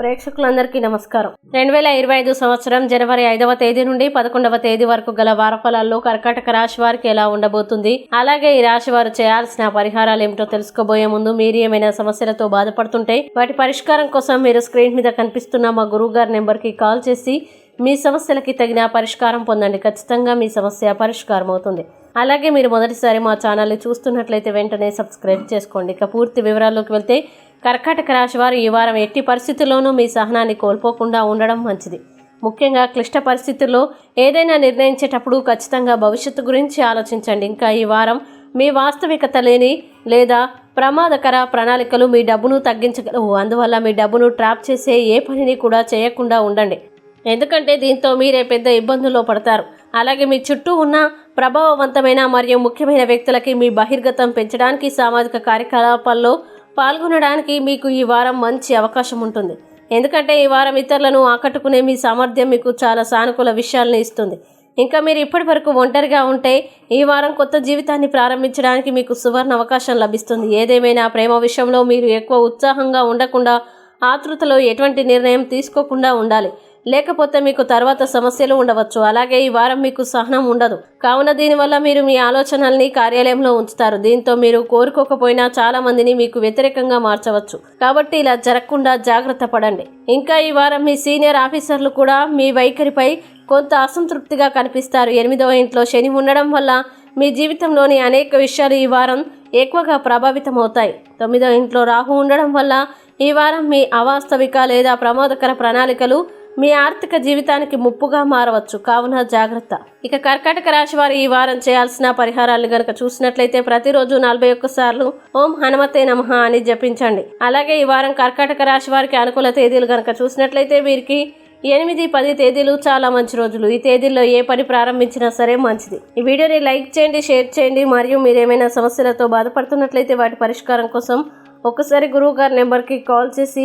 ప్రేక్షకులందరికీ నమస్కారం. రెండు వేల ఇరవై ఐదు సంవత్సరం జనవరి ఐదవ తేదీ నుండి పదకొండవ తేదీ వరకు గల వారఫలాల్లో కర్కాటక రాశి వారికి ఎలా ఉండబోతుంది? అలాగే ఈ రాశి వారు చేయాల్సిన పరిహారాలు ఏమిటో తెలుసుకోబోయే ముందు మీరు ఏమైనా సమస్యలతో బాధపడుతుంటే వాటి పరిష్కారం కోసం మీరు స్క్రీన్ మీద కనిపిస్తున్న మా గురువు గారి నెంబర్కి కాల్ చేసి మీ సమస్యలకి తగిన పరిష్కారం పొందండి. ఖచ్చితంగా మీ సమస్య పరిష్కారం అవుతుంది అలాగే మీరు మొదటిసారి మా ఛానల్ని చూస్తున్నట్లయితే వెంటనే సబ్స్క్రైబ్ చేసుకోండి. ఇక పూర్తి వివరాల్లోకి వెళ్తే కర్కాటక రాశి వారు ఈ వారం ఎట్టి పరిస్థితుల్లోనూ మీ సహనాన్ని కోల్పోకుండా ఉండడం మంచిది. ముఖ్యంగా క్లిష్ట పరిస్థితుల్లో ఏదైనా నిర్ణయించేటప్పుడు ఖచ్చితంగా భవిష్యత్తు గురించి ఆలోచించండి. ఇంకా ఈ వారం మీ వాస్తవికత లేని లేదా ప్రమాదకర ప్రణాళికలు మీ డబ్బును తగ్గించగలవు. అందువల్ల మీ డబ్బును ట్రాప్ చేసే ఏ పనిని కూడా చేయకుండా ఉండండి. ఎందుకంటే దీంతో మీరే పెద్ద ఇబ్బందుల్లో పడతారు. అలాగే మీ చుట్టూ ఉన్న ప్రభావవంతమైన మరియు ముఖ్యమైన వ్యక్తులకి మీ బహిర్గతం పెంచడానికి సామాజిక కార్యకలాపాల్లో పాల్గొనడానికి మీకు ఈ వారం మంచి అవకాశం ఉంటుంది. ఎందుకంటే ఈ వారం ఇతరులను ఆకట్టుకునే మీ సామర్థ్యం మీకు చాలా సానుకూల విషయాలను ఇస్తుంది. ఇంకా మీరు ఇప్పటి వరకు ఒంటరిగా ఉంటే ఈ వారం కొత్త జీవితాన్ని ప్రారంభించడానికి మీకు సువర్ణ అవకాశం లభిస్తుంది. ఏదేమైనా ప్రేమ విషయంలో మీరు ఎక్కువ ఉత్సాహంగా ఉండకుండా ఆతృతలో ఎటువంటి నిర్ణయం తీసుకోకుండా ఉండాలి. లేకపోతే మీకు తర్వాత సమస్యలు ఉండవచ్చు. అలాగే ఈ వారం మీకు సహనం ఉండదు. కావున దీనివల్ల మీరు మీ ఆలోచనల్ని కార్యాలయంలో ఉంచుతారు. దీంతో మీరు కోరుకోకపోయినా చాలా మందిని మీకు వ్యతిరేకంగా మార్చవచ్చు. కాబట్టి ఇలా జరగకుండా జాగ్రత్త పడండి. ఇంకా ఈ వారం మీ సీనియర్ ఆఫీసర్లు కూడా మీ వైఖరిపై కొంత అసంతృప్తిగా కనిపిస్తారు. ఎనిమిదవ ఇంట్లో శని ఉండడం వల్ల మీ జీవితంలోని అనేక విషయాలు ఈ వారం ఎక్కువగా ప్రభావితం అవుతాయి తొమ్మిదవ ఇంట్లో రాహు ఉండడం వల్ల ఈ వారం మీ అవాస్తవిక లేదా ప్రమాదకర ప్రణాళికలు మీ ఆర్థిక జీవితానికి ముప్పుగా మారవచ్చు. కావున జాగ్రత్త. ఇక కర్కాటక రాశి వారు ఈ వారం చేయాల్సిన పరిహారాలు గనక చూసినట్లయితే ప్రతిరోజు నలభై ఒక్క సార్లు ఓం హనుమతే నమః అని జపించండి. అలాగే ఈ వారం కర్కాటక రాశి వారికి అనుకూల తేదీలు గనక చూసినట్లయితే వీరికి ఎనిమిది పది తేదీలు చాలా మంచి రోజులు. ఈ తేదీల్లో ఏ పని ప్రారంభించినా సరే మంచిది. ఈ వీడియోని లైక్ చేయండి షేర్ చేయండి. మరియు మీరు ఏమైనా సమస్యలతో బాధపడుతున్నట్లయితే వాటి పరిష్కారం కోసం ఒక్కసారి గురువు గారి నెంబర్కి కాల్ చేసి